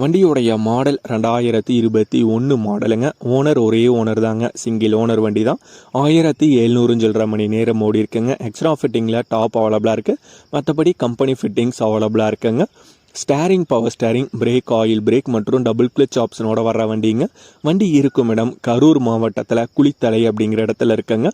வண்டியுடைய மாடல் ரெண்டாயிரத்தி இருபத்தி ஒன்று மாடலுங்க. ஓனர் ஒரே ஓனர் தாங்க. சிங்கிள் ஓனர் வண்டி தான் ஆயிரத்தி எழுநூறு சில்லரை மணி நேரம் ஓடி இருக்குங்க. எக்ஸ்ட்ரா ஃபிட்டிங்கில் டாப் அவைலபிளாக இருக்குது மற்றபடி கம்பெனி ஃபிட்டிங்ஸ் அவைலபிளாக இருக்குங்க. Steering power steering brake oil brake மற்றும் டபுள் கிளச் ஆப்ஷனோட வர்ற வண்டிங்க. வண்டி இருக்கும் இடம் கரூர் மாவட்டத்தில் குளித்தலை அப்படிங்கிற இடத்துல இருக்குங்க.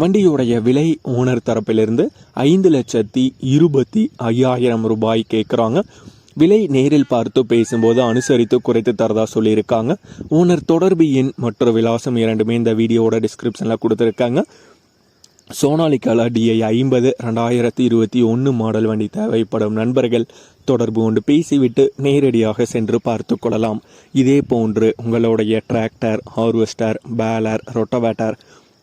வண்டியுடைய விலை ஓனர் தரப்பிலிருந்து ஐந்து லட்சத்தி இருபத்தி ஐயாயிரம் ரூபாய் கேட்குறாங்க விலை நேரில் பார்த்து பேசும்போது அனுசரித்து குறைத்து தரதா சொல்லியிருக்காங்க. ஓனர் தொடர்பு எண் மற்றும் விலாசம் இரண்டுமே இந்த வீடியோவோட டிஸ்கிரிப்ஷனில் கொடுத்துருக்காங்க. சோனாலிகாலா டிஐ ஐம்பது ரெண்டாயிரத்தி இருபத்தி ஒன்று மாடல் வண்டி தேவைப்படும் நண்பர்கள் தொடர்பு கொண்டு பேசிவிட்டு நேரடியாக சென்று பார்த்து கொள்ளலாம். இதே போன்று உங்களுடைய டிராக்டர் ஹார்வெஸ்டர் பேலர் ரொட்டவேட்டர்